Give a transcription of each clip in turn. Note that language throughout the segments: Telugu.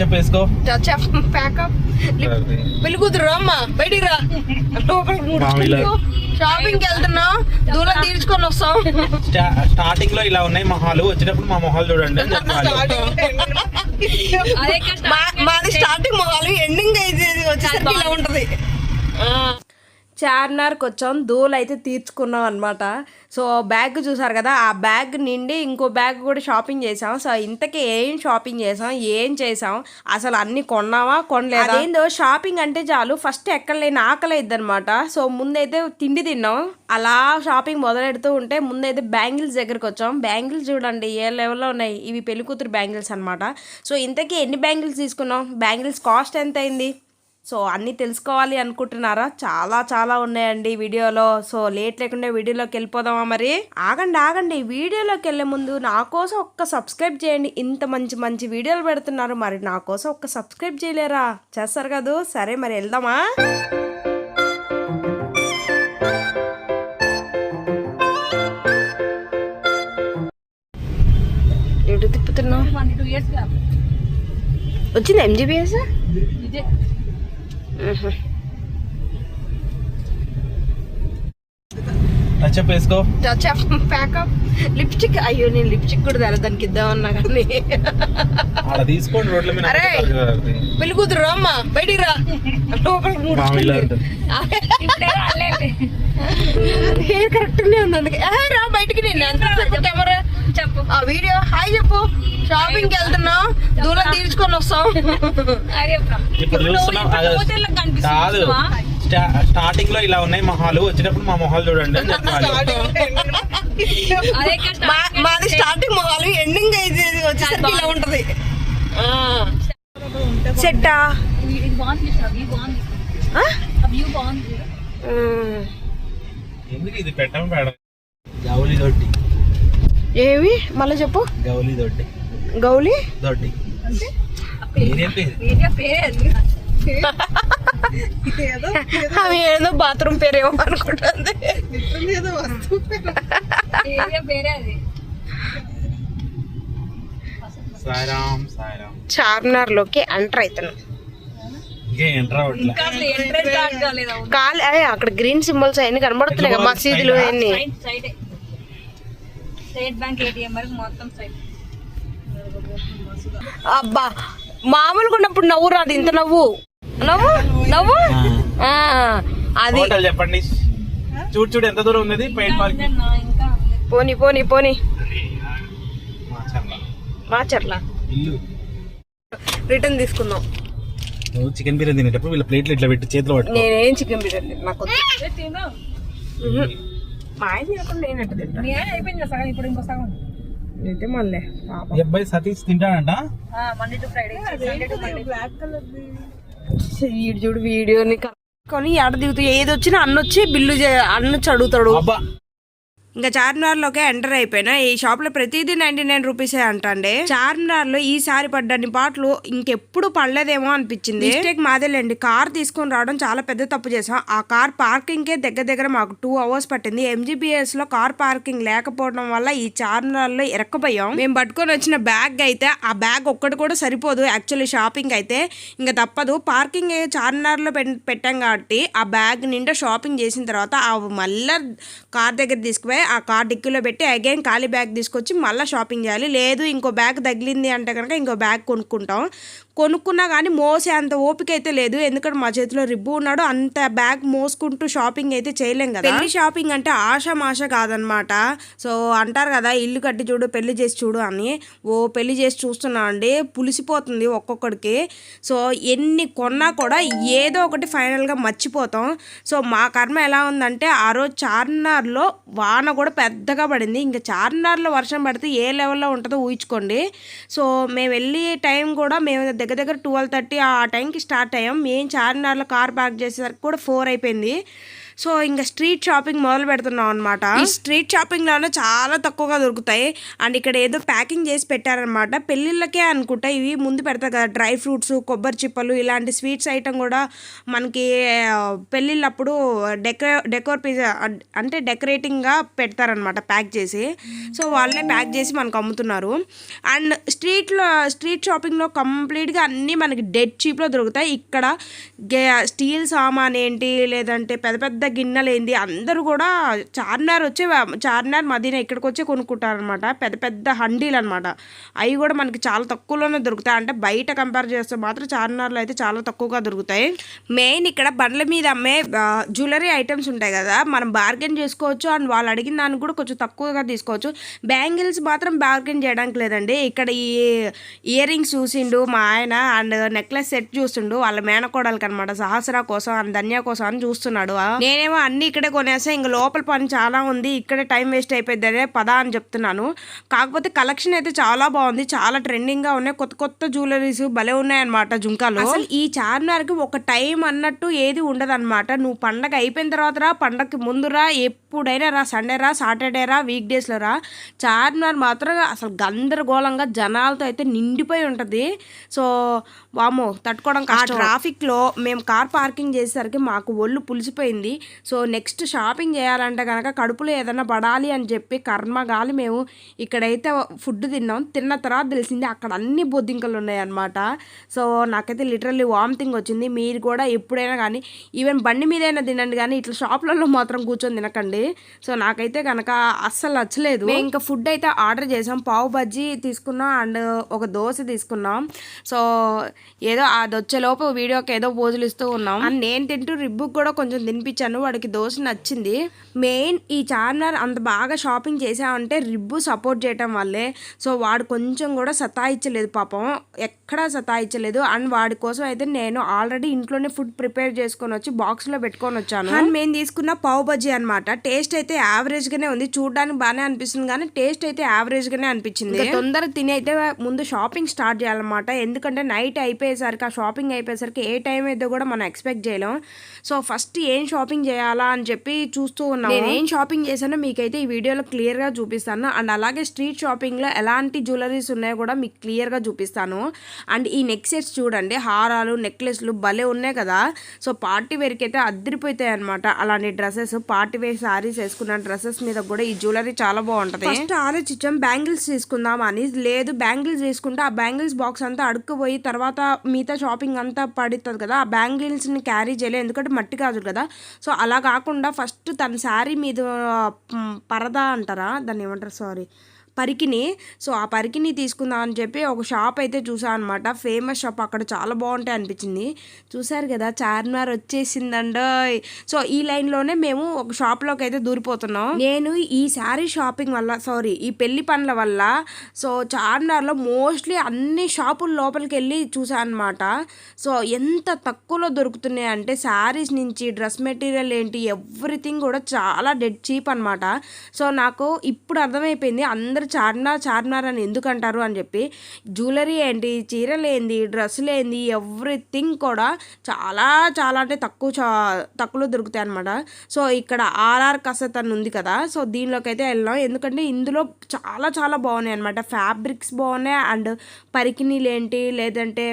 చెప్పేసుకో ప్యాకప్ పెళ్ళి కూతురు రామ్మా బయటికి రా. షాపింగ్కి వెళ్తున్నాం. దూరం తీర్చుకొని వస్తాం. స్టార్టింగ్లో ఇలా ఉన్నాయి మొహాలు వచ్చేటప్పుడు మా మొహాలు చూడండి మాది స్టార్టింగ్ మొహాలు. ఎండింగ్ అయితే వచ్చేసరికి ఇలా ఉంటది. చార్మినార్కి వచ్చాం దూలు అయితే తీర్చుకున్నాం అనమాట సో బ్యాగ్ చూసారు కదా ఆ బ్యాగ్ నిండి ఇంకో బ్యాగ్ కూడా షాపింగ్ చేసాం. సో ఇంతకీ ఏం షాపింగ్ చేసాం? ఏం చేసాం? అసలు అన్ని కొన్నావా కొనలేదా? అదేందో షాపింగ్ అంటే చాలు. ఫస్ట్ ఎక్కడ లేని ఆకలి అనమాట సో ముందైతే తిండి తిన్నాం. అలా షాపింగ్ మొదలెడుతూ ఉంటే ముందైతే బ్యాంగిల్స్ దగ్గరికి వచ్చాం బ్యాంగిల్స్ చూడండి ఏ లెవెల్లో ఉన్నాయి? ఇవి పెళ్ళి కూతురు బ్యాంగిల్స్ అనమాట సో ఇంతకీ ఎన్ని బ్యాంగిల్స్ తీసుకున్నాం? బ్యాంగిల్స్ కాస్ట్ ఎంత అయింది సో అన్నీ తెలుసుకోవాలి అనుకుంటున్నారా? చాలా చాలా ఉన్నాయండి వీడియోలో. సో లేట్ లేకుండా వీడియోలోకి వెళ్ళిపోదామా మరి? ఆగండి ఆగండి. వీడియోలోకి వెళ్ళే ముందు నా కోసం ఒక్క సబ్స్క్రైబ్ చేయండి. ఇంత మంచి మంచి వీడియోలు పెడుతున్నారు. మరి నా కోసం ఒక్క సబ్స్క్రైబ్ చేయలేరా? చేస్తారు కదూ. సరే మరి వెళ్దామా? ఎటు తిప్పుతున్నావు? వచ్చింది ఎంజీబీఎస్ టచ్ అప్ వేసుకో. ప్యాకప్ లిప్స్టిక్ అయ్యో నేను లిప్స్టిక్ కూడా తెల దానికి ఇద్దామన్నా కానీ. అలా తీసుకోండి రోడ్ల మీద అరే! పెళ్ళి కూతురు రామ్మా బయటికి రా. హెయిర్ కరెక్ట్ ఉంది అందుకే. రా బయటికి నేను. ఎంత కెమెరా. చెప్పు. ఆ వీడియో హాయ్ చెప్పు. షాపింగ్కి వెళ్తున్నాం దూరం తీర్చుకొని వస్తాం. ఇప్పుడు చూస్తున్నాం కాదు. స్టార్టింగ్లో ఇలా ఉన్నాయి మొహాలు వచ్చేటప్పుడు మా మొహాలు చూడండి అని చెప్పాలి. మాది స్టార్టింగ్ మొహాలు ఎండింగ్ అయితే వచ్చేసరికి ఇలా ఉంటది. ఎందుకు ఇది పెట్టం మేడం గౌలి దొడ్డి ఏవి? మళ్ళీ చెప్పు. గౌలి దొడ్డి గౌలి? దొడ్డి. ఆమె ఏదో బాత్రూమ్ పేరేమో అనుకుంటుంది. ఏరియా పేరే. అది. సాయిరామ్ సాయిరామ్. చార్మినార్లోకి ఎంటర్ అవుతున్నాం. కాల్ అక్కడ గ్రీన్ సింబల్స్ అవన్నీ కనబడుతున్నాయి కదా మసీదులు అవన్నీ. సైడ్ సైడే స్టేట్ బ్యాంక్ ఏటీఎం వరకు మొత్తం సైడ్ అబ్బా మామూలుగా ఉన్నప్పుడు నవ్వు రాదు ఇంత నవ్వు. నవ్వు? నవ్వు? ఆ, అది. హోటల్ చెప్పండి. చూడు చూడు ఎంత దూరం ఉన్నది? ఉంది. పోని పోని పోని. మాచర్ల ఇల్లు. రిటర్న్ తీసుకుందాం. చికెన్ బిర్యానీ తినేటప్పుడు వీళ్ళ ప్లేట్లు ఇట్లా పెట్టి చేతిలో పట్టుకో. నేనేం చికెన్ బిర్యానీ నాకు వద్దు. మా ఆయన తినకుండా నేను ఎట్ట తింటా అయిపోయింది కదా సగం ఇప్పుడు ఇంకో సగం. మళ్ళీ పాపం. ఈ అబ్బాయి Satish తింటాడంట? Monday to Friday Sunday to Monday వీడు చూడు వీడియోని కొని ఎడ దిగుతూ ఏది వచ్చినా అన్న వచ్చి బిల్లు చే- అన్న వచ్చి అడుగుతాడు. అబ్బా ఇంకా చార్మినార్ లోకే ఎంటర్ అయిపోయినా. ఈ షాప్లో ప్రతిదీ నైన్టీ నైన్ రూపీసే అంటండి. చార్మినార్లో ఈసారి పడ్డన్ని పాటలు ఇంకెప్పుడు పడలేదేమో అనిపించింది. మిస్టేక్ మాదేలేండి. కార్ తీసుకొని రావడం చాలా పెద్ద తప్పు చేసాం ఆ కార్ పార్కింగ్కే దగ్గర దగ్గర మాకు టూ అవర్స్ పట్టింది. ఎంజీబీఎస్లో కార్ పార్కింగ్ లేకపోవడం వల్ల ఈ చార్మినార్లో ఇరక్కపోయాం. మేము పట్టుకొని వచ్చిన బ్యాగ్ అయితే ఆ బ్యాగ్ ఒక్కటి కూడా సరిపోదు. యాక్చువల్లీ షాపింగ్ అయితే ఇంకా తప్పదు. పార్కింగ్ చార్మినార్లో పెట్టాం కాబట్టి ఆ బ్యాగ్ నిండా షాపింగ్ చేసిన తర్వాత ఆ మళ్ళీ కార్ దగ్గర తీసుకుపోయి ఆ కార్ డిక్కీలో పెట్టి అగైన్ ఖాళీ బ్యాగ్ తీసుకొచ్చి మళ్ళీ షాపింగ్ చేయాలి. లేదు ఇంకో బ్యాగ్ తగిలింది అంటే కనుక ఇంకో బ్యాగ్ కొనుక్కుంటాం. కొనుక్కున్నా కానీ మోసే అంత ఓపిక అయితే లేదు. ఎందుకంటే మా చేతిలో రిబ్బు ఉన్నాడు. అంత బ్యాగ్ మోసుకుంటూ షాపింగ్ అయితే చేయలేం కదా. పెళ్ళి షాపింగ్ అంటే ఆషామాష కాదనమాట. సో అంటారు కదా ఇల్లు కట్టి చూడు పెళ్ళి చేసి చూడు అని. ఓ పెళ్ళి చేసి చూస్తున్నా అండి. పులిసిపోతుంది ఒక్కొక్కడికి. సో ఎన్ని కొన్నా కూడా ఏదో ఒకటి ఫైనల్గా మర్చిపోతాం. సో మా కర్మ ఎలా ఉందంటే ఆ రోజు చార్మినార్లో వాన కూడా పెద్దగా పడింది. ఇంకా చార్మినార్లో వర్షం పడితే ఏ లెవెల్లో ఉంటుందో ఊహించుకోండి. సో మేము వెళ్ళి టైం కూడా మేము దగ్గర దగ్గర ట్వెల్వ్ థర్టీ ఆ టైంకి స్టార్ట్ అయ్యాం. మేము చార్మినార్లో కార్ పార్క్ చేసేసరికి కూడా ఫోర్ అయిపోయింది. సో ఇంకా స్ట్రీట్ షాపింగ్ మొదలు పెడుతున్నాం అనమాట స్ట్రీట్ షాపింగ్లోనే చాలా తక్కువగా దొరుకుతాయి. అండ్ ఇక్కడ ఏదో ప్యాకింగ్ చేసి పెట్టారనమాట పెళ్ళిళ్ళకే అనుకుంటా ఇవి ముందు పెడతారు కదా డ్రై ఫ్రూట్స్ కొబ్బరి చిప్పలు ఇలాంటి స్వీట్స్ ఐటమ్ కూడా మనకి పెళ్ళిళ్ళప్పుడు డెకరే డెకోర్ పీస్ అంటే డెకరేటింగ్గా పెడతారనమాట ప్యాక్ చేసి. సో వాళ్ళే ప్యాక్ చేసి మనకు అమ్ముతున్నారు. అండ్ స్ట్రీట్లో స్ట్రీట్ షాపింగ్లో కంప్లీట్గా అన్నీ మనకి డెడ్ చీప్లో దొరుకుతాయి. ఇక్కడ గే స్టీల్ సామాన్ ఏంటి లేదంటే పెద్ద పెద్ద గిన్నెలు అందరూ కూడా చార్మినార్ వచ్చి చార్మినార్ మదీనా ఇక్కడికి వచ్చి కొనుక్కుంటారనమాట పెద్ద పెద్ద హండీలు అనమాట అవి కూడా మనకి చాలా తక్కువలోనే దొరుకుతాయి. అంటే బయట కంపేర్ చేస్తే మాత్రం చార్మినార్లో అయితే చాలా తక్కువగా దొరుకుతాయి. మెయిన్ ఇక్కడ బండ్ల మీద అమ్మే జ్యువెలరీ ఐటమ్స్ ఉంటాయి కదా. మనం బార్గెన్ చేసుకోవచ్చు. అండ్ వాళ్ళు అడిగిన దానికి కూడా కొంచెం తక్కువగా తీసుకోవచ్చు. బ్యాంగిల్స్ మాత్రం బార్గెన్ చేయడానికి లేదండి. ఇక్కడ ఈ ఇయర్ రింగ్స్ చూసిండు మా ఆయన. అండ్ నెక్లెస్ సెట్ చూస్తుండు. వాళ్ళ మేనకోడలకి అనమాట సహస్ర కోసం అండ్ ధన్య కోసం అని చూస్తున్నాడు. నేనేమో అన్ని ఇక్కడే కొనేసా. ఇంకా లోపల పని చాలా ఉంది. ఇక్కడే టైం వేస్ట్ అయిపోయింది. అదే పదా అని చెప్తున్నాను. కాకపోతే కలెక్షన్ అయితే చాలా బాగుంది. చాలా ట్రెండింగ్గా ఉన్నాయి. కొత్త కొత్త జ్యువెలరీస్ భలే ఉన్నాయన్నమాట జుంకాలు. అసలు ఈ చార్మినార్కి ఒక టైం అన్నట్టు ఏది ఉండదు నువ్వు పండగ అయిపోయిన తర్వాత రా పండగకి ముందు రా ఎప్పుడైనా రా సండే రా సాటర్డే రా వీక్ డేస్లో రా. చార్మినార్ మాత్రం అసలు గందరగోళంగా జనాలతో అయితే నిండిపోయి ఉంటుంది. సో వామో తట్టుకోవడం ఆ ట్రాఫిక్లో మేము కార్ పార్కింగ్ చేసేసరికి మాకు ఒళ్ళు పులిసిపోయింది. సో నెక్స్ట్ షాపింగ్ చేయాలంటే కనుక కడుపులో ఏదైనా పడాలి అని చెప్పి కర్మగాలి మేము ఇక్కడైతే ఫుడ్ తిన్నాం. తిన్న తర్వాత తెలిసింది అక్కడ అన్ని బొద్దింకలు ఉన్నాయి అన్నమాట సో నాకైతే లిటరల్లీ వామిటింగ్ వచ్చింది. మీరు కూడా ఎప్పుడైనా కానీ ఈవెన్ బండి మీదైనా తినండి కానీ ఇట్లా షాప్లలో మాత్రం కూర్చొని తినకండి. సో నాకైతే కనుక అస్సలు నచ్చలేదు. మేము ఇంకా ఫుడ్ అయితే ఆర్డర్ చేసాం. పావు బజ్జీ తీసుకున్నాం అండ్ ఒక దోశ తీసుకున్నాం. సో ఏదో అది వచ్చేలోపు వీడియోకి ఏదో పోజులు ఇస్తూ ఉన్నాం. అండ్ నేను తింటూ రిబ్బుకి కూడా కొంచెం తినిపించాను. వాడికి దోశ నచ్చింది. మెయిన్ ఈ చార్మినార్ అంత బాగా షాపింగ్ చేసామంటే రిబ్బు సపోర్ట్ చేయటం వల్లే. సో వాడు కొంచెం కూడా సతాయించలేదు పాపం. ఎక్కడా సతాయించలేదు. అండ్ వాడి కోసం అయితే నేను ఆల్రెడీ ఇంట్లోనే ఫుడ్ ప్రిపేర్ చేసుకొని వచ్చి బాక్స్లో పెట్టుకొని వచ్చాను. అండ్ మేము తీసుకున్న పావు బజ్జీ అనమాట టేస్ట్ అయితే యావరేజ్ గానే ఉంది. చూడడానికి బాగానే అనిపిస్తుంది కానీ టేస్ట్ అయితే యావరేజ్ గానే అనిపించింది. ఇంకా తొందరగా తిని అయితే ముందు షాపింగ్ స్టార్ట్ చేయాలన్నమాట. ఎందుకంటే నైట్ అయిపోయేసరికి ఆ షాపింగ్ అయిపోయేసరికి ఏ టైం అయితే కూడా మనం ఎక్స్పెక్ట్ చేయలేం. సో ఫస్ట్ ఏం షాపింగ్ చేయాలా అని చెప్పి చూస్తూ ఉన్నాం నేను ఏం షాపింగ్ చేశానో మీకైతే ఈ వీడియోలో క్లియర్గా చూపిస్తాను. అండ్ అలాగే స్ట్రీట్ షాపింగ్లో ఎలాంటి జ్యువెలరీస్ ఉన్నాయో కూడా మీకు క్లియర్గా చూపిస్తాను. అండ్ ఈ నెక్ సెట్స్ చూడండి హారాలు నెక్లెస్లు భలే ఉన్నాయి కదా. సో పార్టీ వేర్కి అయితే అద్దరిపోతాయి అనమాట అలాంటి డ్రెస్సెస్ పార్టీ వేర్ సారీస్ వేసుకున్న డ్రెస్సెస్ మీద కూడా ఈ జ్యువెలరీ చాలా బాగుంటది. ఫస్ట్ ఆలోచించాం బ్యాంగిల్స్ తీసుకుందాం అని. లేదు బ్యాంగిల్స్ తీసుకుంటే ఆ బ్యాంగిల్స్ బాక్స్ అంతా అడుక్కుపోయి తర్వాత మిగతా షాపింగ్ అంతా పడుతుంది కదా. ఆ బ్యాంగిల్స్ని క్యారీ చేయలేదు ఎందుకంటే మట్టి కాదు కదా. సో సో అలా కాకుండా ఫస్ట్ తన శారీ మీద పరదా అంటారా? దాన్ని ఏమంటారు? సారీ పరికిని. సో ఆ పరికిని తీసుకుందాం అని చెప్పి ఒక షాప్ అయితే చూసాను అనమాట ఫేమస్ షాప్. అక్కడ చాలా బాగుంటాయి అనిపించింది. చూసారు కదా చార్మినార్ వచ్చేసిందండోయ్. సో ఈ లైన్లోనే మేము ఒక షాప్లోకి అయితే దూరిపోతున్నాం. నేను ఈ శారీ షాపింగ్ వల్ల సారీ ఈ పెళ్ళి పనుల వల్ల సో చార్మినార్లో మోస్ట్లీ అన్ని షాపుల లోపలికి వెళ్ళి చూసాను అనమాట సో ఎంత తక్కువలో దొరుకుతున్నాయి అంటే శారీస్ నుంచి డ్రెస్ మెటీరియల్ ఏంటి ఎవ్రీథింగ్ కూడా చాలా డెడ్ చీప్ అనమాట సో నాకు ఇప్పుడు అర్థమైపోయింది. అందరు చార్మినార్ చార్మినార్ అని ఎందుకు అంటారు అని చెప్పి జ్యువెలరీ ఏంటి చీరలేంది డ్రెస్సులేంది ఎవ్రీథింగ్ కూడా చాలా చాలా అంటే తక్కువ చా తక్కువలో దొరుకుతాయి అనమాట సో ఇక్కడ ఆర్ఆర్ కసత్ అని ఉంది కదా సో దీనిలోకి అయితే వెళ్ళాం ఎందుకంటే ఇందులో చాలా చాలా బాగున్నాయి అనమాట ఫ్యాబ్రిక్స్ బాగున్నాయి అండ్ పరికినీలు ఏంటి లేదంటే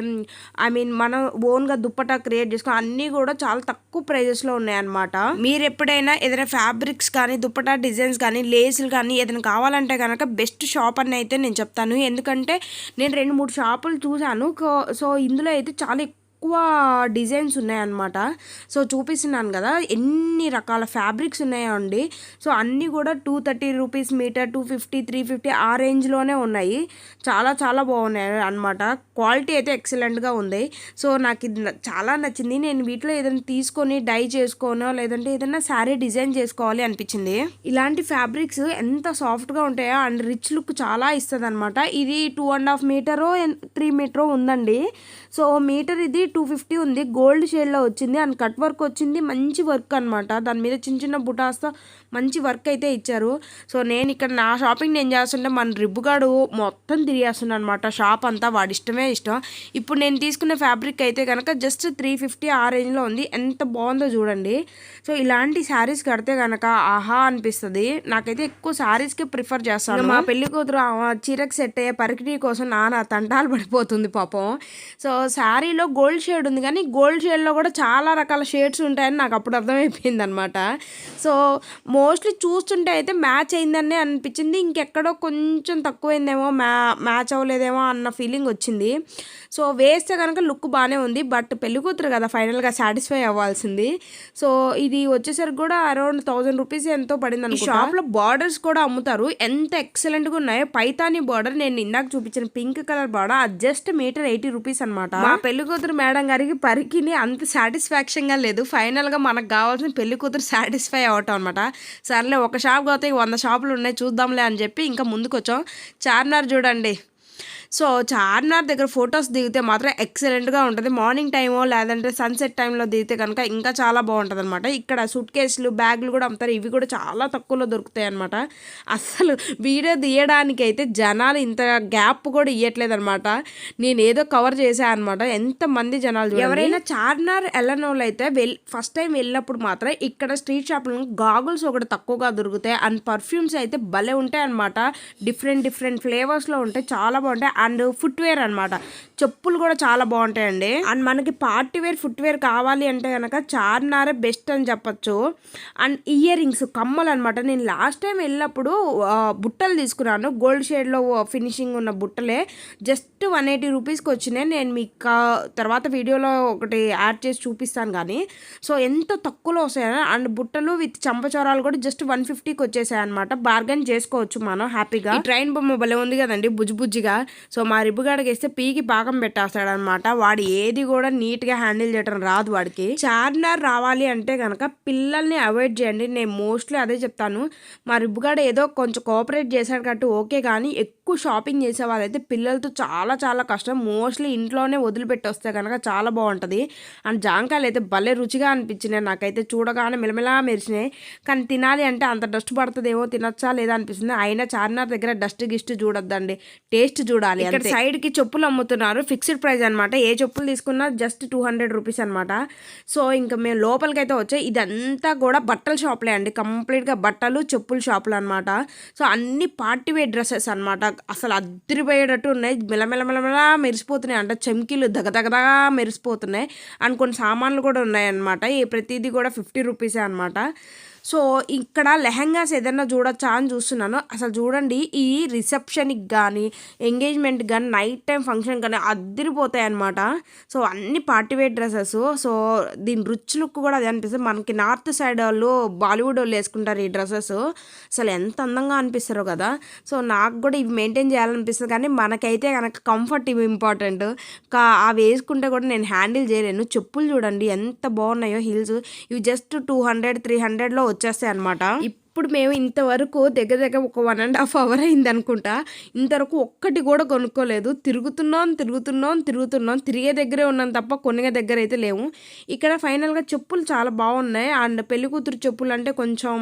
ఐ మీన్ మనం ఓన్గా దుప్పటా క్రియేట్ చేసుకుని అన్నీ కూడా చాలా తక్కువ ప్రైజెస్లో ఉన్నాయన్నమాట మీరు ఎప్పుడైనా ఏదైనా ఫ్యాబ్రిక్స్ కానీ దుప్పటా డిజైన్స్ కానీ లేసులు కానీ ఏదైనా కావాలంటే కనుక బెస్ట్ షాప్ అని అయితే నేను చెప్తాను. ఎందుకంటే నేను రెండు మూడు షాపులు చూశాను. సో ఇందులో అయితే చాలా ఎక్కువ డిజైన్స్ ఉన్నాయన్నమాట. సో చూపిస్తున్నాను కదా ఎన్ని రకాల ఫ్యాబ్రిక్స్ ఉన్నాయో అండి సో అన్నీ కూడా two thirty rupees meter two fifty three fifty ఆ రేంజ్లోనే ఉన్నాయి. చాలా చాలా బాగున్నాయి అనమాట క్వాలిటీ అయితే ఎక్సలెంట్గా ఉంది. సో నాకు ఇది చాలా నచ్చింది. నేను వీటిలో ఏదైనా తీసుకొని డై చేసుకోనో లేదంటే ఏదైనా శారీ డిజైన్ చేసుకోవాలి అనిపించింది. ఇలాంటి ఫ్యాబ్రిక్స్ ఎంత సాఫ్ట్గా ఉంటాయో అండ్ రిచ్ లుక్ చాలా ఇస్తుంది అనమాట ఇది టూ అండ్ హాఫ్ మీటరో త్రీ మీటరో ఉందండి. సో మీటర్ ఇది టూ ఫిఫ్టీ ఉంది. గోల్డ్ షేడ్లో వచ్చింది. అండ్ కట్ వర్క్ వచ్చింది. మంచి వర్క్ అనమాట దాని మీద చిన్న చిన్న బుటాస్తో మంచి వర్క్ అయితే ఇచ్చారు. సో నేను ఇక్కడ నా షాపింగ్ నేను చేస్తుంటే మన రిబ్బుగాడు మొత్తం తిరిగేస్తున్నాడు అనమాట షాప్ అంతా వాడి ఇష్టమే ఇష్టం. ఇప్పుడు నేను తీసుకున్న ఫ్యాబ్రిక్ అయితే కనుక జస్ట్ త్రీ ఫిఫ్టీ ఆ రేంజ్లో ఉంది. ఎంత బాగుందో చూడండి. సో ఇలాంటి శారీస్ కడితే కనుక ఆహా అనిపిస్తుంది. నాకైతే ఎక్కువ శారీస్కి ప్రిఫర్ చేస్తాను. మా పెళ్ళి కూతురు ఆ చీరకు సెట్ అయ్యే పరికిణీ కోసం నాన్న తంటాలు పడిపోతుంది పాపం. సో శారీలో గోల్డ్ షేడ్ ఉంది కానీ గోల్డ్ షేడ్లో కూడా చాలా రకాల షేడ్స్ ఉంటాయని నాకు అప్పుడు అర్థమైపోయింది అనమాట సో మోస్ట్లీ చూస్తుంటే అయితే మ్యాచ్ అయిందనే అనిపించింది. ఇంకెక్కడో కొంచెం తక్కువైందేమో మ్యా మ్యాచ్ అవ్వలేదేమో అన్న ఫీలింగ్ వచ్చింది. సో వేస్తే కనుక లుక్ బాగానే ఉంది. బట్ పెళ్ళి కూతురు కదా ఫైనల్గా సాటిస్ఫై అవ్వాల్సింది. సో ఇది వచ్చేసరికి కూడా అరౌండ్ థౌజండ్ రూపీస్ ఎంతో పడింది అనుకో షాప్లో బార్డర్స్ కూడా అమ్ముతారు. ఎంత ఎక్సలెంట్గా ఉన్నాయో. పైతాని బార్డర్ నేను ఇందాక చూపించిన పింక్ కలర్ బార్డర్. అది జస్ట్ మీటర్ ఎయిటీ రూపీస్ అనమాట మా పెళ్ళి కూతురు మేడం గారికి పరికిని అంత సాటిస్ఫాక్షన్గా లేదు. ఫైనల్గా మనకు కావాల్సిన పెళ్ళి కూతురు సాటిస్ఫై అవటం అనమాట సర్లే ఒక షాప్ పోతే వంద షాపులు ఉన్నాయి చూద్దాంలే అని చెప్పి ఇంకా ముందుకు వచ్చాం చార్మినార్ చూడండి. సో చార్మినార్ దగ్గర ఫొటోస్ దిగితే మాత్రం ఎక్సలెంట్గా ఉంటుంది. మార్నింగ్ టైమో లేదంటే సన్సెట్ టైంలో దిగితే కనుక ఇంకా చాలా బాగుంటుంది అనమాట ఇక్కడ సూట్ కేసులు బ్యాగులు కూడా అమ్ముతారు. ఇవి కూడా చాలా తక్కువలో దొరుకుతాయి అనమాట అసలు వీడియో తీయడానికి అయితే జనాలు ఇంత గ్యాప్ కూడా ఇవ్వట్లేదు అనమాట నేను ఏదో కవర్ చేశాను అనమాట ఎంతమంది జనాలు ఎవరైనా చార్మినార్ వెళ్ళనోళ్ళు వాళ్ళు అయితే వెల్ ఫస్ట్ టైం వెళ్ళినప్పుడు మాత్రం ఇక్కడ స్ట్రీట్ షాప్లో గాగుల్స్ ఒకటి తక్కువగా దొరుకుతాయి. అండ్ పర్ఫ్యూమ్స్ అయితే భలే ఉంటాయి అనమాట డిఫరెంట్ డిఫరెంట్ ఫ్లేవర్స్లో ఉంటాయి. చాలా బాగుంటాయి. అండ్ ఫుట్ వేర్ అనమాట చెప్పులు కూడా చాలా బాగుంటాయండి. అండ్ మనకి పార్టీ వేర్ ఫుట్ వేర్ కావాలి అంటే కనుక చార్మినారే బెస్ట్ అని చెప్పొచ్చు. అండ్ ఇయర్ రింగ్స్ కమ్మలు అనమాట నేను లాస్ట్ టైం వెళ్ళినప్పుడు బుట్టలు తీసుకున్నాను. గోల్డ్ షేడ్లో ఫినిషింగ్ ఉన్న బుట్టలే. జస్ట్ వన్ ఎయిటీ రూపీస్కి వచ్చినాయి. నేను మీకు కా- తర్వాత వీడియోలో ఒకటి యాడ్ చేసి చూపిస్తాను కానీ. సో ఎంత తక్కువలో వస్తాయని అండ్ బుట్టలు విత్ చంపచోరాలు కూడా జస్ట్ వన్ ఫిఫ్టీకి వచ్చేసాయి అనమాట బార్గెన్ చేసుకోవచ్చు మనం హ్యాపీగా ట్రైన్ బొమ్మ భలే ఉంది కదండి బుజ్జి బుజ్జిగా. సో మా రిబ్బుగాడికి వేస్తే పీకి పాకం పెట్టేస్తాడు అనమాట వాడు ఏది కూడా నీట్గా హ్యాండిల్ చేయడం రాదు వాడికి. చార్మినార్ రావాలి అంటే కనుక పిల్లల్ని అవాయిడ్ చేయండి. నేను మోస్ట్లీ అదే చెప్తాను. మా రిబ్బుగాడు ఏదో కొంచెం కోఆపరేట్ చేశాడు కాబట్టి ఓకే కానీ ఎక్కువ షాపింగ్ చేసే వాళ్ళైతే పిల్లలతో చాలా చాలా కష్టం. మోస్ట్లీ ఇంట్లోనే వదిలిపెట్టి వస్తే కనుక చాలా బాగుంటుంది. అండ్ జాంకాయలు అయితే భలే రుచిగా అనిపించినాయి. నాకైతే చూడగానే మెలమెలా మెరిసినాయి. కానీ తినాలి అంటే అంత డస్ట్ పడుతుందేమో తినొచ్చా లేదా అనిపిస్తుంది. అయినా చార్మినార్ దగ్గర డస్ట్ గిస్ట్ చూడొద్దండి. టేస్ట్ చూడాలి ఇక్కడ సైడ్కి చెప్పులు అమ్ముతున్నారు. ఫిక్స్డ్ ప్రైస్ అనమాట ఏ చెప్పులు తీసుకున్నా జస్ట్ టూ హండ్రెడ్ రూపీస్ అనమాట సో ఇంకా మేము లోపలికి అయితే వచ్చాయి ఇదంతా కూడా బట్టల షాప్లే అండి. కంప్లీట్గా బట్టలు చెప్పుల షాపులు అనమాట సో అన్ని పార్టీ వేర్ డ్రెస్సెస్ అనమాట అసలు అద్దరిపోయేటట్టు ఉన్నాయి. మెలమెల మెరిసిపోతున్నాయి. అంటే చెమ్కీలు దగదగదగా మెరిసిపోతున్నాయి. అండ్ కొన్ని సామాన్లు కూడా ఉన్నాయి అనమాట ఈ ప్రతిదీ కూడా ఫిఫ్టీ రూపీసే అనమాట సో ఇక్కడ లెహంగాస్ ఏదైనా చూడొచ్చా అని చూస్తున్నాను. అసలు చూడండి ఈ రిసెప్షన్కి కానీ ఎంగేజ్మెంట్కి కానీ నైట్ టైం ఫంక్షన్ కానీ అద్దరిపోతాయి అనమాట సో అన్ని పార్టీవేర్ డ్రెస్సెస్. సో దీని రుచ్ లుక్ కూడా అదే అనిపిస్తుంది. మనకి నార్త్ సైడ్ వాళ్ళు బాలీవుడ్ వాళ్ళు వేసుకుంటారు ఈ డ్రెస్సెస్. అసలు ఎంత అందంగా అనిపిస్తారో కదా. సో నాకు కూడా ఇవి మెయింటైన్ చేయాలనిపిస్తుంది. కానీ మనకైతే కనుక కంఫర్ట్ ఇవి ఇంపార్టెంట్. కా అవి వేసుకుంటే కూడా నేను హ్యాండిల్ చేయలేను. చెప్పులు చూడండి ఎంత బాగున్నాయో హీల్స్. ఇవి జస్ట్ టూ హండ్రెడ్ త్రీ హండ్రెడ్లో వచ్చేస్తాయి అనమాట ఇప్పుడు మేము ఇంతవరకు దగ్గర దగ్గర ఒక వన్ అండ్ హాఫ్ అవర్ అయింది అనుకుంటా ఇంతవరకు ఒక్కటి కూడా కొనుక్కోలేదు. తిరుగుతున్నాం తిరుగుతున్నాం తిరుగుతున్నాం. తిరిగే దగ్గరే ఉన్నాం తప్ప కొనిగే దగ్గర అయితే లేవు. ఇక్కడ ఫైనల్గా చెప్పులు చాలా బాగున్నాయి. అండ్ పెళ్ళి కూతురు చెప్పులు అంటే కొంచెం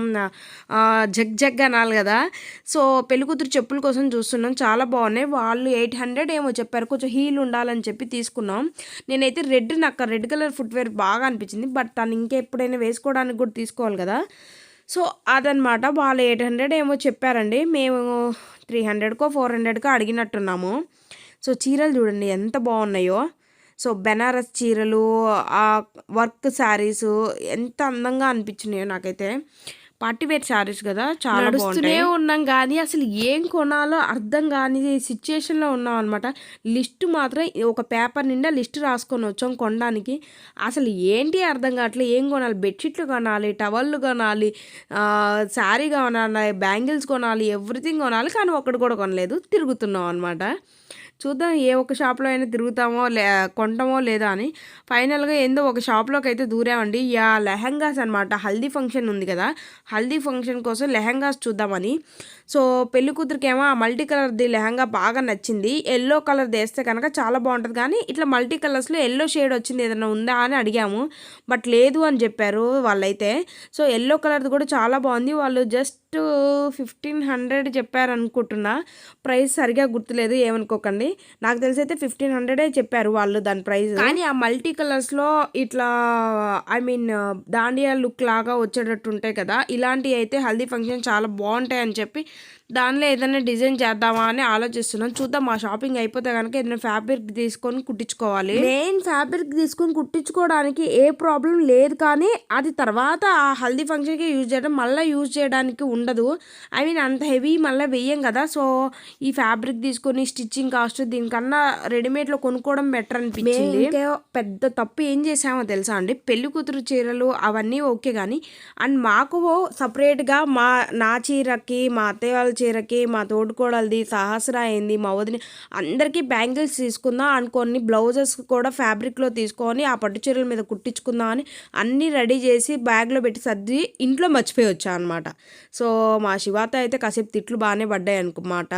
జగ్ జగ్ అనాలి కదా. సో పెళ్ళి కూతురు చెప్పుల కోసం చూస్తున్నాం. చాలా బాగున్నాయి. వాళ్ళు ఎయిట్ హండ్రెడ్ ఏమో చెప్పారు. కొంచెం హీల్ ఉండాలని చెప్పి తీసుకున్నాం. నేనైతే రెడ్ నాకు రెడ్ కలర్ ఫుట్వేర్ బాగా అనిపించింది. బట్ తను ఇంకెప్పుడైనా వేసుకోవడానికి కూడా తీసుకోవాలి కదా. సో అదనమాట వాళ్ళు ఎయిట్ హండ్రెడ్ ఏమో చెప్పారండి. మేము త్రీ హండ్రెడ్కో ఫోర్ హండ్రెడ్కో అడిగినట్టున్నాము. సో చీరలు చూడండి ఎంత బాగున్నాయో. సో బెనారస్ చీరలు ఆ వర్క్ శారీస్ ఎంత అందంగా అనిపించినాయో నాకైతే. పార్టీ వేర్ శారీస్ కదా? చాలా నడుస్తూనే ఉన్నాం కానీ అసలు ఏం కొనాలో అర్థం కాని సిచ్యుయేషన్లో ఉన్నాం అనమాట లిస్ట్ మాత్రం ఒక పేపర్ నిండా లిస్ట్ రాసుకొని వచ్చాం కొనడానికి. అసలు ఏంటి అర్థం కావట్లేదు ఏం కొనాలి? బెడ్షీట్లు కొనాలి టవల్లు కొనాలి శారీ కొనాలి బ్యాంగిల్స్ కొనాలి ఎవ్రీథింగ్ కొనాలి కానీ ఒక్కటి కూడా కొనలేదు. తిరుగుతున్నాం అనమాట చూద్దాం ఏ ఒక షాప్లో అయినా తిరుగుతామో లే కొంటామో లేదా అని. ఫైనల్గా ఏందో ఒక షాప్లోకి అయితే దూరామండి. యా లెహంగాస్ అనమాట హల్దీ ఫంక్షన్ ఉంది కదా. హల్దీ ఫంక్షన్ కోసం లెహంగాస్ చూద్దామని. సో పెళ్ళి కూతురికేమో ఆ మల్టీ కలర్ది లెహంగా బాగా నచ్చింది. ఎల్లో కలర్ వేస్తే కనుక చాలా బాగుంటుంది. కానీ ఇట్లా మల్టీ కలర్స్లో ఎల్లో షేడ్ వచ్చింది ఏదైనా ఉందా అని అడిగాము. బట్ లేదు అని చెప్పారు వాళ్ళైతే. సో ఎల్లో కలర్ది కూడా చాలా బాగుంది. వాళ్ళు జస్ట్ ఫిఫ్టీన్ హండ్రెడ్ చెప్పారనుకుంటున్నా. ప్రైస్ సరిగా గుర్తులేదు ఏమనుకోకండి. నాకు తెలిసి అయితే ఫిఫ్టీన్ హండ్రెడే చెప్పారు వాళ్ళు దాని ప్రైస్. కానీ ఆ మల్టీ కలర్స్లో ఇట్లా ఐ మీన్ దాండియా లుక్ లాగా వచ్చేటట్టు ఉంటాయి కదా. ఇలాంటివి అయితే హల్దీ ఫంక్షన్ చాలా బాగుంటాయి అని చెప్పి దానిలో ఏదైనా డిజైన్ చేద్దామా అని ఆలోచిస్తున్నాం. చూద్దాం మా షాపింగ్ అయిపోతే కనుక ఏదైనా ఫ్యాబ్రిక్ తీసుకొని కుట్టించుకోవాలి. మెయిన్ ఫ్యాబ్రిక్ తీసుకొని కుట్టించుకోవడానికి ఏ ప్రాబ్లం లేదు కానీ అది తర్వాత ఆ హల్దీ ఫంక్షన్కి యూజ్ చేయడం మళ్ళీ యూజ్ చేయడానికి ఉండదు. ఐ మీన్ అంత హెవీ మళ్ళీ వెయ్యం కదా. సో ఈ ఫ్యాబ్రిక్ తీసుకొని స్టిచ్చింగ్ కాస్ట్ దీనికన్నా రెడీమేడ్లో కొనుక్కోవడం బెటర్ అనిపించింది. పెద్ద తప్పు ఏం చేసామో తెలుసా అండి? పెళ్ళి కూతురు చీరలు అవన్నీ ఓకే కానీ అండ్ మాకు సపరేట్గా మా నా చీరకి మా అత్తయ్య వాళ్ళ చీరకి మా తోడుకోడలది సహస్ర అయింది. మా వదిన అందరికీ బ్యాంగిల్స్ తీసుకుందాం అనుకొని కొన్ని బ్లౌజెస్ కూడా ఫ్యాబ్రిక్లో తీసుకొని ఆ పట్టు చీరల మీద కుట్టించుకుందాం అని అన్నీ రెడీ చేసి బ్యాగ్లో పెట్టి సర్ది ఇంట్లో మర్చిపోయి వచ్చా అనమాట సో మా శివాత అయితే కాసేపు తిట్లు బాగానే పడ్డాయి అనుకున్నమాట.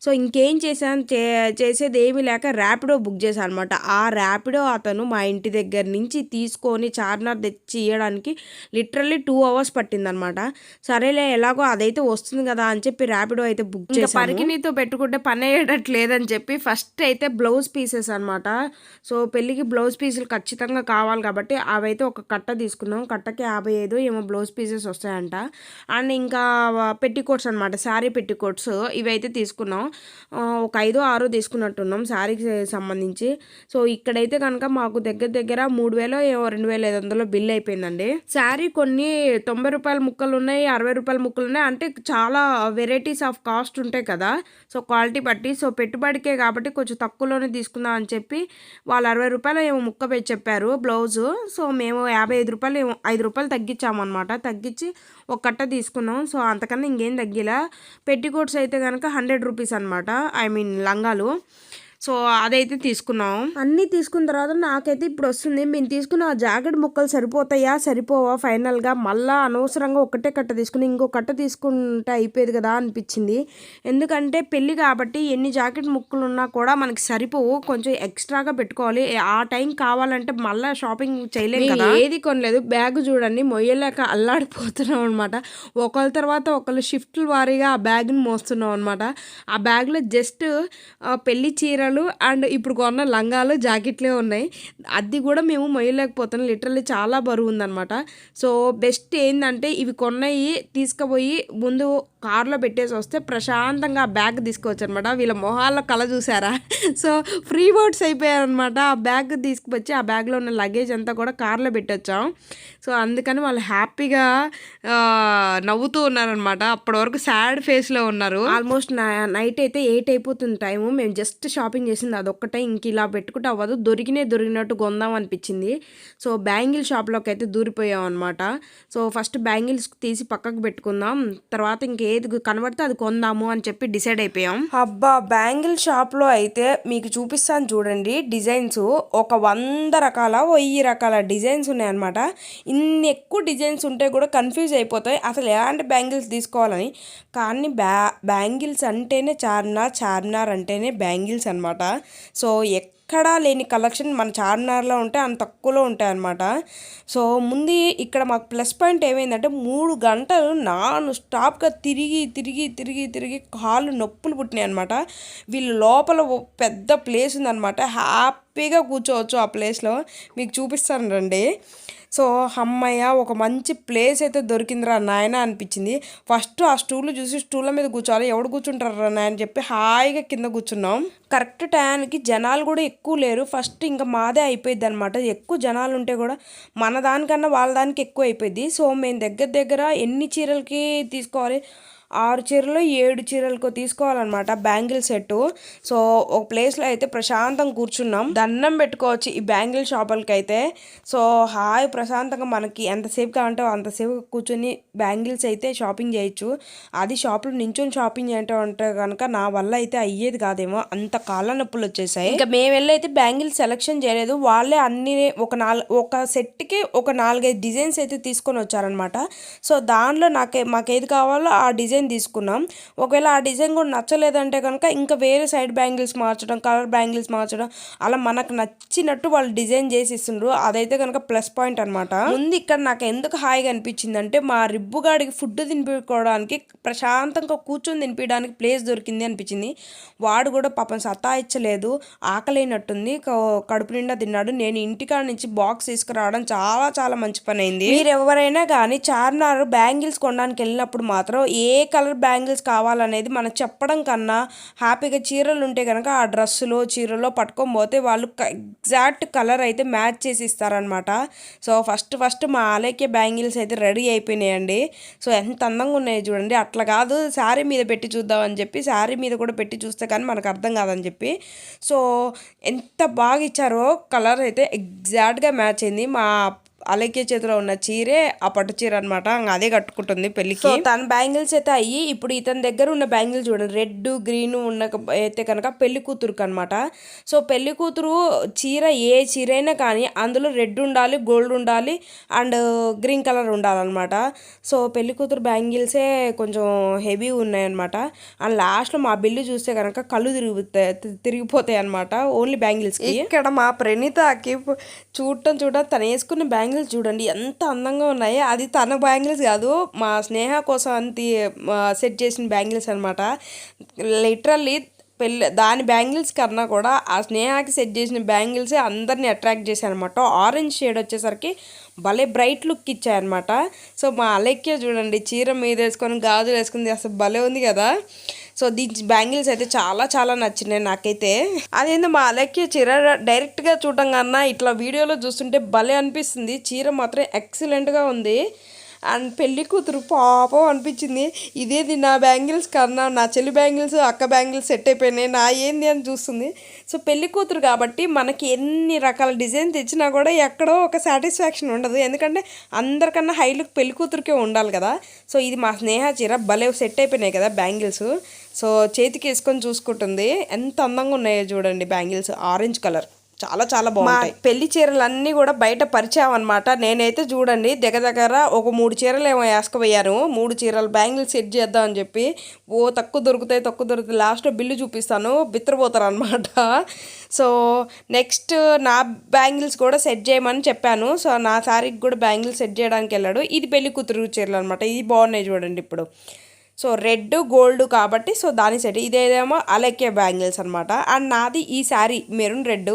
సో ఇంకేం చేశాను? చే చేసేది ఏమీ లేక ర్యాపిడో బుక్ చేశాను అనమాట ఆ ర్యాపిడో అతను మా ఇంటి దగ్గర నుంచి తీసుకొని చార్నర్ తెచ్చి ఇవ్వడానికి లిటరల్లీ టూ అవర్స్ పట్టిందనమాట సరేలే ఎలాగో అదైతే వస్తుంది కదా అని చెప్పి ర్యాపిడో అయితే బుక్ చేసి పరికినీతో పెట్టుకుంటే పని అయ్యేటట్టు లేదని చెప్పి ఫస్ట్ అయితే బ్లౌజ్ పీసెస్ అనమాట సో పెళ్ళికి బ్లౌజ్ పీసులు ఖచ్చితంగా కావాలి కాబట్టి అవైతే ఒక కట్ట తీసుకున్నాం. కట్టకి యాభై ఐదు ఏమో బ్లౌజ్ పీసెస్ వస్తాయంట. అండ్ ఇంకా పెట్టికోట్స్ అనమాట శారీ పెట్టికోట్స్ ఇవైతే తీసుకున్నాం. ఒక ఐదో ఆరో తీసుకున్నట్టున్నాం శారీకి సంబంధించి. సో ఇక్కడైతే కనుక మాకు దగ్గర దగ్గర మూడు వేలు ఏమో రెండు వేల ఐదు వందలు బిల్ అయిపోయిందండి. శారీ కొన్ని తొంభై రూపాయల ముక్కలు ఉన్నాయి అరవై రూపాయల ముక్కలు ఉన్నాయి. అంటే చాలా వెరైటీస్ ఆఫ్ కాస్ట్ ఉంటాయి కదా. సో క్వాలిటీ బట్టి సో పెట్టుబడికే కాబట్టి కొంచెం తక్కువలోనే తీసుకుందాం అని చెప్పి వాళ్ళు అరవై రూపాయలు ఏమో ముక్క పెట్టి చెప్పారు బ్లౌజు. సో మేము యాభై ఐదు రూపాయలు ఏమో ఐదు రూపాయలు తగ్గించామన్నమాట తగ్గించి ఒక కట్ట తీసుకున్నాం. సో అంతకన్నా ఇంకేం తగ్గిలా. పెట్టికోట్స్ అయితే కనుక హండ్రెడ్ రూపీస్ అనమాట ఐ మీన్ లంగాలు. సో అదైతే తీసుకున్నాం. అన్నీ తీసుకున్న తర్వాత నాకైతే ఇప్పుడు వస్తుంది. మేము తీసుకున్న ఆ జాకెట్ ముక్కలు సరిపోతాయా సరిపోవా? ఫైనల్గా మళ్ళా అనవసరంగా ఒకటే కట్ట తీసుకుని ఇంకో కట్ట తీసుకుంటే అయిపోయేది కదా అనిపించింది. ఎందుకంటే పెళ్ళి కాబట్టి ఎన్ని జాకెట్ ముక్కలు ఉన్నా కూడా మనకి సరిపోవు. కొంచెం ఎక్స్ట్రాగా పెట్టుకోవాలి. ఆ టైం కావాలంటే మళ్ళీ షాపింగ్ చేయలేము కదా. ఏది కొనలేదు. బ్యాగ్ చూడండి. మొయ్యలేక అల్లాడిపోతున్నాం అనమాట ఒకళ్ళ తర్వాత ఒకళ్ళు షిఫ్ట్లు వారీగా ఆ బ్యాగ్ని మోస్తున్నాం అనమాట ఆ బ్యాగ్లో జస్ట్ పెళ్ళి చీరలు అండ్ ఇప్పుడు కొన్న లంగాలు జాకెట్లే ఉన్నాయి. అది కూడా మేము మొయ్యలేకపోతున్నాం. లిటరల్లీ చాలా బరువు ఉందన్నమాట. సో బెస్ట్ ఏంటంటే ఇవి కొన్నవి తీసుకుపోయి ముందు కార్లో పెట్టేసి వస్తే ప్రశాంతంగా ఆ బ్యాగ్ తీసుకోవచ్చు అనమాట వీళ్ళ మొహాల్లో కళ చూసారా? సో ఫ్రీ బోర్డ్స్ అయిపోయారనమాట. ఆ బ్యాగ్ తీసుకువచ్చి ఆ బ్యాగ్లో ఉన్న లగేజ్ అంతా కూడా కార్లో పెట్టొచ్చాం. సో అందుకని వాళ్ళు హ్యాపీగా నవ్వుతూ ఉన్నారనమాట. అప్పటి వరకు సాడ్ ఫేస్లో ఉన్నారు. ఆల్మోస్ట్ నైట్ అయితే ఎయిట్ అయిపోతుంది టైము. మేము జస్ట్ షాపింగ్ చేసింది అదొక్కటే. ఇంక ఇలా పెట్టుకుంటే అవ్వదు. దొరికినే దొరికినట్టు కొందాం అనిపించింది. సో బ్యాంగిల్ షాప్లోకి అయితే దూరిపోయాం అనమాట సో ఫస్ట్ బ్యాంగిల్స్ తీసి పక్కకు పెట్టుకుందాం. తర్వాత ఏది కనబడితే అది కొందాము అని చెప్పి డిసైడ్ అయిపోయాం. అబ్బా బ్యాంగిల్ షాప్లో అయితే మీకు చూపిస్తాను చూడండి. డిజైన్స్ ఒక వంద రకాల వెయ్యి రకాల డిజైన్స్ ఉన్నాయన్నమాట. ఇన్ని ఎక్కువ డిజైన్స్ ఉంటే కూడా కన్ఫ్యూజ్ అయిపోతాయి. అసలు ఎలాంటి బ్యాంగిల్స్ తీసుకోవాలని. కానీ బ్యా బ్యాంగిల్స్ అంటేనే చార్మినార్ చార్మినార్ అంటేనే బ్యాంగిల్స్ అనమాట సో ఎక్కడా లేని కలెక్షన్ మన చార్మినార్లో ఉంటే అంత తక్కువలో ఉంటాయి అనమాట సో ముందు ఇక్కడ మాకు ప్లస్ పాయింట్ ఏమైందంటే మూడు గంటలు నాన్ స్టాప్గా తిరిగి తిరిగి తిరిగి తిరిగి కాళ్ళు నొప్పులు పుట్టినాయి అనమాట వీళ్ళు లోపల పెద్ద ప్లేస్ ఉందన్నమాట. హ్యాపీగా కూర్చోవచ్చు ఆ ప్లేస్లో. మీకు చూపిస్తాను రండి. సో అమ్మయ్య ఒక మంచి ప్లేస్ అయితే దొరికిందిరా నాయన అనిపించింది. ఫస్ట్ ఆ స్టూల్ చూసి స్టూల్ మీద కూర్చోవాలి. ఎవడు కూర్చుంటారా నాయన చెప్పి హాయిగా కింద కూర్చున్నాం. కరెక్ట్ టైంకి జనాలు కూడా ఎక్కువ లేరు. ఫస్ట్ ఇంకా మాదే అయిపోయింది అనమాట ఎక్కువ జనాలు ఉంటే కూడా మన దానికన్నా వాళ్ళ దానికి ఎక్కువ అయిపోయింది సో మేము దగ్గర దగ్గర ఎన్ని చీరలకి తీసుకోవాలి? ఆరు చీరలు ఏడు చీరలకు తీసుకోవాలన్నమాట బ్యాంగిల్ సెట్ సో ఒక ప్లేస్లో అయితే ప్రశాంతంగా కూర్చున్నాం. దండం పెట్టుకోవచ్చు ఈ బ్యాంగిల్ షాపులకి అయితే సో హాయ్ ప్రశాంతంగా మనకి ఎంతసేపు కావాలంటే అంతసేపు కూర్చొని బ్యాంగిల్స్ అయితే షాపింగ్ చేయొచ్చు. అది షాప్లో నించుని షాపింగ్ చేయటం అంటే కనుక నా వల్ల అయితే అయ్యేది కాదేమో. అంత కాళ్ళ నొప్పులు వచ్చేసాయి. ఇంకా మేము వెళ్ళి అయితే బ్యాంగిల్స్ సెలెక్షన్ చేయలేదు. వాళ్ళే అన్ని ఒక నాలుగు ఒక సెట్కి ఒక నాలుగైదు డిజైన్స్ అయితే తీసుకొని వచ్చారనమాట సో దానిలో నాకు మాకు ఏది కావాలో ఆ డిజైన్ తీసుకున్నాం. ఒకవేళ ఆ డిజైన్ కూడా నచ్చలేదంటే కనుక ఇంకా వేరే సైడ్ బ్యాంగిల్స్ మార్చడం కలర్ బ్యాంగిల్స్ మార్చడం అలా మనకు నచ్చినట్టు వాళ్ళు డిజైన్ చేసి ఇస్తుండ్రు అదైతే కనుక ప్లస్ పాయింట్ అనమాట ముందు ఇక్కడ నాకు ఎందుకు హాయిగా అనిపించింది అంటే మా రిబ్బుగాడికి ఫుడ్ తినిపించుకోవడానికి ప్రశాంతంగా కూర్చొని తినిపించడానికి ప్లేస్ దొరికింది అనిపించింది. వాడు కూడా పాపం సతాయించలేదు ఆకలేనట్టుంది. క- కడుపు నిండా తిన్నాడు. నేను ఇంటికాడ నుంచి బాక్స్ తీసుకురావడం చాలా చాలా మంచి పని అయింది మీరు ఎవరైనా కానీ చార్మినార్ బ్యాంగిల్స్ కొనడానికి వెళ్ళినప్పుడు మాత్రం ఏ కలర్ బ్యాంగిల్స్ కావాలనేది మనం చెప్పడం కన్నా హ్యాపీగా చీరలు ఉంటే కనుక ఆ డ్రెస్సులో చీరలో పట్టుకొని పోతే వాళ్ళు ఎగ్జాక్ట్ కలర్ అయితే మ్యాచ్ చేసి ఇస్తారనమాట సో ఫస్ట్ ఫస్ట్ మా ఆలయకే బ్యాంగిల్స్ అయితే రెడీ అయిపోయినాయండి. సో ఎంత అందంగా ఉన్నాయి చూడండి. అట్లా కాదు శారీ మీద పెట్టి చూద్దామని చెప్పి శారీ మీద కూడా పెట్టి చూస్తే కానీ మనకు అర్థం కాదని చెప్పి. సో ఎంత బాగా ఇచ్చారో కలర్ అయితే ఎగ్జాక్ట్గా మ్యాచ్ అయింది. మా అలకే చేతిలో ఉన్న చీరే ఆ పట్టు చీర అనమాట అదే కట్టుకుంటుంది పెళ్ళికి తన బ్యాంగిల్స్ అయితే అయ్యి ఇప్పుడు ఇతని దగ్గర ఉన్న బ్యాంగిల్స్ చూడండి. రెడ్ గ్రీన్ ఉన్న అయితే కనుక పెళ్ళి కూతురుకి అనమాట సో పెళ్ళి కూతురు చీర ఏ చీర అయినా కానీ అందులో రెడ్ ఉండాలి గోల్డ్ ఉండాలి అండ్ గ్రీన్ కలర్ ఉండాలన్నమాట. సో పెళ్ళి కూతురు బ్యాంగిల్సే కొంచెం హెవీ ఉన్నాయన్నమాట. అండ్ లాస్ట్లో మా బిల్లు చూస్తే కనుక కళ్ళు తిరుగుతాయి తిరిగిపోతాయి అనమాట ఓన్లీ బ్యాంగిల్స్కి. ఇక్కడ మా ప్రణీతకి చూడటం చూడ తను వేసుకున్న బ్యాంగిల్స్ చూడండి ఎంత అందంగా ఉన్నాయి. అది తన బ్యాంగిల్స్ కాదు మా స్నేహ కోసం అంత సెట్ చేసిన బ్యాంగిల్స్ అనమాట లిటరల్లీ పెళ్ళి దాని బ్యాంగిల్స్ కన్నా కూడా ఆ స్నేహాకి సెట్ చేసిన బ్యాంగిల్సే అందరిని అట్రాక్ట్ చేశాయనమాట ఆరెంజ్ షేడ్ వచ్చేసరికి భలే బ్రైట్ లుక్ ఇచ్చాయన్నమాట. సో మా అలెక్య చూడండి చీర మీద వేసుకొని గాజులు వేసుకుంది అసలు భలే ఉంది కదా. సో దీని బ్యాంగిల్స్ అయితే చాలా చాలా నచ్చినాయి నాకైతే. అదేందో మా అలక్య చీర డైరెక్ట్గా చూడటం కన్నా ఇట్లా వీడియోలో చూస్తుంటే భలే అనిపిస్తుంది. చీర మాత్రం ఎక్సలెంట్గా ఉంది. అండ్ పెళ్ళి కూతురు పాపం అనిపించింది. ఇదేది నా బ్యాంగిల్స్ కన్నా నా చెల్లి బ్యాంగిల్స్ అక్క బ్యాంగిల్స్ సెట్ అయిపోయినాయి. నా ఏంది అని చూస్తుంది. సో పెళ్ళి కూతురు కాబట్టి మనకి ఎన్ని రకాల డిజైన్ తెచ్చినా కూడా ఎక్కడో ఒక సాటిస్ఫాక్షన్ ఉండదు. ఎందుకంటే అందరికన్నా హై లుక్ పెళ్ళి కూతురికే ఉండాలి కదా. సో ఇది మా స్నేహ చీర భలే సెట్ అయిపోయినాయి కదా బ్యాంగిల్స్. సో చేతికి వేసుకొని చూసుకుంటుంది. ఎంత అందంగా ఉన్నాయో చూడండి బ్యాంగిల్స్. Orange colour. చాలా చాలా బాగుంటాయి. పెళ్ళి చీరలు అన్నీ కూడా బయట పరిచాం నేనైతే చూడండి దగ్గర దగ్గర ఒక మూడు చీరలు ఏమో వేసుకుపోయాను. మూడు చీరలు బ్యాంగిల్స్ సెట్ చేద్దాం అని చెప్పి ఓ తక్కువ దొరుకుతాయి తక్కువ దొరుకుతాయి లాస్ట్లో బిల్లు చూపిస్తాను బిత్రపోతారు అనమాట సో నెక్స్ట్ నా బ్యాంగిల్స్ కూడా సెట్ చేయమని చెప్పాను. సో నా శారీకి కూడా బ్యాంగిల్స్ సెట్ చేయడానికి వెళ్ళాడు. ఇది పెళ్ళి కూతురు చీరలు అనమాట ఇది బాగున్నాయి చూడండి ఇప్పుడు. సో రెడ్ గోల్డ్ కాబట్టి సో దాని సెట్. ఇదేదేమో అలెక్కే బ్యాంగిల్స్ అనమాట అండ్ నాది ఈ శారీ మెరూన్ రెడ్.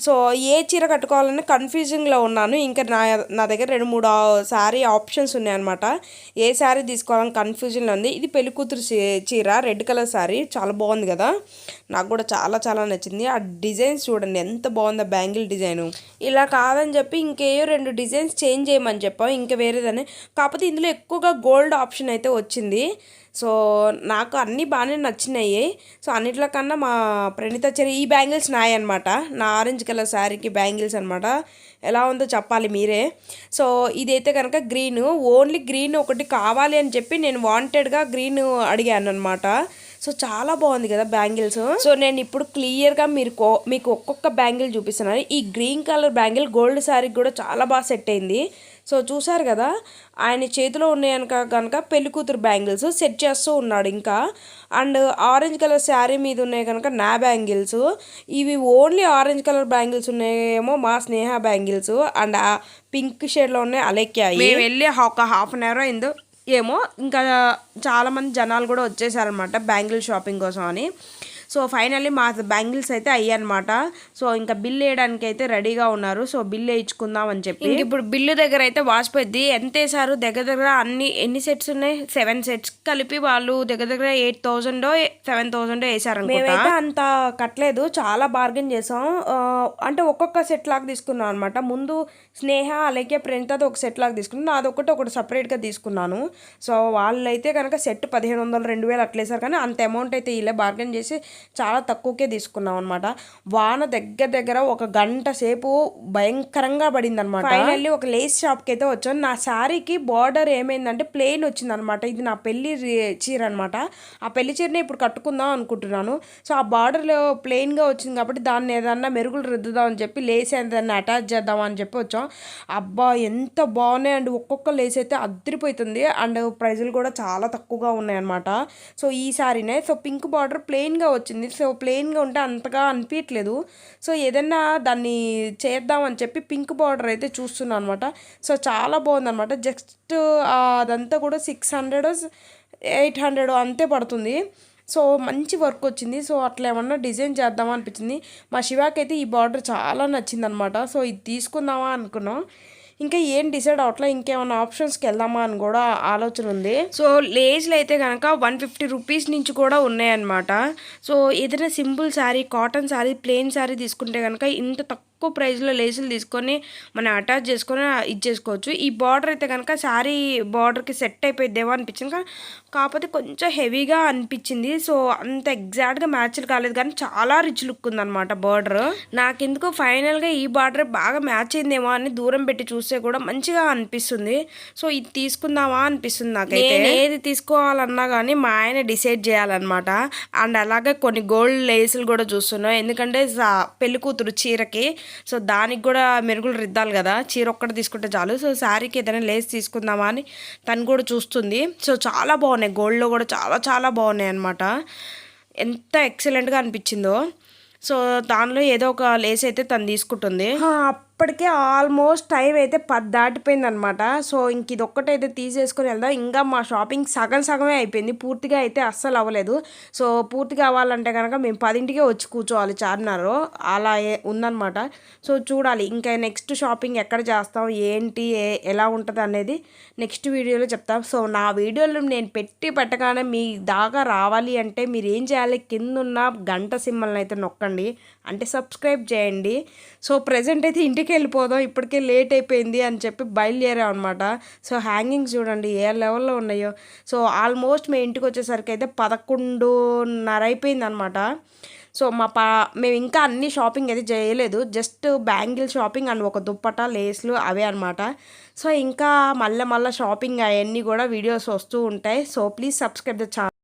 సో ఏ చీర కట్టుకోవాలని కన్ఫ్యూజింగ్లో ఉన్నాను. ఇంకా నా నా దగ్గర రెండు మూడు శారీ ఆప్షన్స్ ఉన్నాయన్నమాట. ఏ శారీ తీసుకోవాలని కన్ఫ్యూజన్లో ఉంది. ఇది పెళ్ళి కూతురు చీ- చీర రెడ్ కలర్ శారీ. చాలా బాగుంది కదా. నాకు కూడా చాలా చాలా నచ్చింది. ఆ డిజైన్స్ చూడండి ఎంత బాగుందో బ్యాంగిల్ డిజైను. ఇలా కాదని చెప్పి ఇంకేయో రెండు డిజైన్స్ చేంజ్ చేయమని చెప్పాం ఇంకా వేరేదని. కాకపోతే ఇందులో ఎక్కువగా గోల్డ్ ఆప్షన్ అయితే వచ్చింది. సో నాకు అన్నీ బాగానే నచ్చినాయి. సో అన్నిట్లో కన్నా మా ప్రణీత చెరి ఈ బ్యాంగిల్స్ నాయి అనమాట నా ఆరెంజ్ కలర్ శారీకి బ్యాంగిల్స్ అనమాట ఎలా ఉందో చెప్పాలి మీరే. సో ఇదైతే కనుక గ్రీన్. ఓన్లీ గ్రీన్ ఒకటి కావాలి అని చెప్పి నేను వాంటెడ్గా గ్రీన్ అడిగాను అనమాట సో చాలా బాగుంది కదా బ్యాంగిల్స్. సో నేను ఇప్పుడు క్లియర్గా మీరు మీకు ఒక్కొక్క బ్యాంగిల్ చూపిస్తున్నాను. ఈ గ్రీన్ కలర్ బ్యాంగిల్ గోల్డ్ శారీకి కూడా చాలా బాగా సెట్ అయింది. సో చూసారు కదా ఆయన చేతిలో ఉన్నాయనుక కనుక పెళ్ళి కూతురు బ్యాంగిల్స్ సెట్ చేస్తూ ఉన్నాడు ఇంకా. అండ్ ఆరెంజ్ కలర్ శారీ మీద ఉన్నాయి కనుక నా బ్యాంగిల్స్. ఇవి ఓన్లీ ఆరెంజ్ కలర్ బ్యాంగిల్స్ ఉన్నాయేమో మా స్నేహ బ్యాంగిల్స్. అండ్ ఆ పింక్ షేడ్లో ఉన్నాయి అలెక్కాయి వెళ్ళి ఒక హాఫ్ అన్ అవర్ అయిందో ఏమో ఇంకా చాలామంది జనాలు కూడా వచ్చేసారనమాట బ్యాంగిల్ షాపింగ్ కోసం అని. సో ఫైనల్లీ మా బ్యాంగిల్స్ అయితే అయ్యాయన్నమాట. సో ఇంకా బిల్ వేయడానికి అయితే రెడీగా ఉన్నారు. సో బిల్ వేయించుకుందాం అని చెప్పి. ఇప్పుడు బిల్లు దగ్గర అయితే వాసిపోయింది ఎంత వేసారు దగ్గర దగ్గర అన్ని ఎన్ని సెట్స్ ఉన్నాయి? సెవెన్ సెట్స్ కలిపి వాళ్ళు దగ్గర దగ్గర ఎయిట్ థౌసండ్ సెవెన్ థౌసండ్ వేసారు మేమైతే అంత కట్టలేదు. చాలా బార్గెన్ చేసాం. అంటే ఒక్కొక్క సెట్ లాగా తీసుకున్నాం అనమాట ముందు స్నేహ అలాగే ప్రణితది ఒక సెట్ లాగా తీసుకున్నాను. అదొకటి ఒకటి సపరేట్గా తీసుకున్నాను. సో వాళ్ళైతే కనుక సెట్ పదిహేను వందలు రెండు వేలు అట్లేసారు కానీ అంత అమౌంట్ అయితే ఇలా బార్గెన్ చేసి చాలా తక్కువకే తీసుకున్నాం అనమాట వాన దగ్గర దగ్గర ఒక గంట సేపు భయంకరంగా పడింది అనమాట ఫైనల్లీ ఒక లేస్ షాప్కి అయితే వచ్చాను నా శారీకి బార్డర్ ఏమైందంటే ప్లెయిన్ వచ్చింది అనమాట ఇది నా పెళ్ళి చీర అనమాట ఆ పెళ్ళి చీరని ఇప్పుడు కట్టుకుందాం అనుకుంటున్నాను. సో ఆ బార్డర్లో ప్లెయిన్గా వచ్చింది కాబట్టి దాన్ని ఏదన్నా మెరుగులు రుద్దుదాం అని చెప్పి లేస్ ఏదన్నా అటాచ్ చేద్దాం అని చెప్పి వచ్చాం. అబ్బా ఎంత బాగున్నాయి. అండ్ ఒక్కొక్క లేస్ అయితే అద్దరిపోతుంది. అండ్ ప్రైజులు కూడా చాలా తక్కువగా ఉన్నాయన్నమాట. సో ఈ సారీనే సో పింక్ బార్డర్ ప్లెయిన్గా వచ్చింది. సో ప్లెయిన్గా ఉంటే అంతగా అనిపించట్లేదు సో ఏదన్నా దాన్ని చేద్దామని చెప్పి పింక్ బార్డర్ అయితే చూస్తున్నాను అనమాట సో చాలా బాగుందన్నమాట. జస్ట్ అదంతా కూడా సిక్స్ హండ్రెడ్ ఎయిట్ హండ్రెడ్ అంతే పడుతుంది. సో మంచి వర్క్ వచ్చింది. సో అట్లా ఏమన్నా డిజైన్ చేద్దామా అనిపించింది. మా శివాకైతే ఈ బార్డర్ చాలా నచ్చింది అనమాట సో ఇది తీసుకుందామా అనుకున్నాం. ఇంకా ఏం డిసైడ్ అవట్లా ఇంకేమైనా ఆప్షన్స్కి వెళ్దామా అని కూడా ఆలోచన ఉంది. సో లేజ్లు అయితే కనుక వన్ ఫిఫ్టీ రూపీస్ నుంచి కూడా ఉన్నాయన్నమాట. సో ఏదైనా simple sari cotton sari plain sari తీసుకుంటే కనుక ఇంత తక్కువ ప్రైస్లో లేసులు తీసుకొని మనం అటాచ్ చేసుకొని ఇచ్చేసుకోవచ్చు ఈ బార్డర్ అయితే కనుక శారీ బార్డర్కి సెట్ అయిపోయిద్దేమో అనిపించింది. కానీ కాకపోతే కొంచెం హెవీగా అనిపించింది. సో అంత ఎగ్జాక్ట్గా మ్యాచ్లు కాలేదు. కానీ చాలా రిచ్ లుక్ ఉందన్నమాట బార్డర్. నాకెందుకో ఫైనల్గా ఈ బార్డర్ బాగా మ్యాచ్ అయిందేమో అని దూరం పెట్టి చూస్తే కూడా మంచిగా అనిపిస్తుంది. సో ఇది తీసుకుందామా అనిపిస్తుంది నాకైతే. ఏది తీసుకోవాలన్నా కానీ మా ఆయన డిసైడ్ చేయాలన్నమాట. అండ్ అలాగే కొన్ని గోల్డ్ లేసులు కూడా చూస్తున్నాం. ఎందుకంటే సా- పెళ్ళి కూతురు చీరకి. సో దానికి కూడా మెరుగులు రిద్దాలి కదా. చీర ఒక్కటి తీసుకుంటే చాలు. సో శారీకి ఏదైనా లేస్ తీసుకుందామా అని తను కూడా చూస్తుంది. సో చాలా బాగుంది. బాగున్నాయి. గోల్డ్లో కూడా చాలా చాలా బాగున్నాయి అనమాట ఎంత ఎక్సలెంట్గా అనిపించిందో. సో దానిలో ఏదో ఒక లేస్ అయితే తను తీసుకుంటుంది. ఇప్పటికే ఆల్మోస్ట్ టైం అయితే పది దాటిపోయింది అనమాట సో ఇంక ఇది ఒక్కటైతే తీసేసుకొని వెళ్దాం. ఇంకా మా షాపింగ్ సగం సగమే అయిపోయింది. పూర్తిగా అయితే అస్సలు అవ్వలేదు. సో పూర్తిగా అవ్వాలంటే కనుక మేము పదింటికే వచ్చి కూర్చోవాలి చార్మినార్. అలా ఉందనమాట. ఉందన్నమాట సో చూడాలి. ఇంకా నెక్స్ట్ షాపింగ్ ఎక్కడ చేస్తాం? ఏంటి? ఎలా ఉంటుంది అనేది నెక్స్ట్ వీడియోలో చెప్తాం. సో నా వీడియోలు నేను పెట్టి పెట్టగానే మీ దాకా రావాలి అంటే మీరు ఏం చేయాలి? కింద ఉన్న గంట సింబల్ని అయితే నొక్కండి. అంటే సబ్స్క్రైబ్ చేయండి. సో ప్రజెంట్ అయితే ఇంటికి వెళ్ళిపోదాం ఇప్పటికే లేట్ అయిపోయింది అని చెప్పి బయలుదేరాం అనమాట సో హ్యాంగింగ్స్ చూడండి ఏ లెవెల్లో ఉన్నాయో. సో ఆల్మోస్ట్ మేము ఇంటికి వచ్చేసరికి అయితే పదకొండున్నర అయిపోయింది అనమాట సో మా పా మేము ఇంకా అన్ని షాపింగ్ అయితే చేయలేదు. జస్ట్ బ్యాంగిల్ షాపింగ్ అండ్ ఒక దుప్పట లేస్లు అవే అనమాట సో ఇంకా మళ్ళీ మళ్ళీ షాపింగ్ అవన్నీ కూడా వీడియోస్ వస్తూ ఉంటాయి. So please subscribe the channel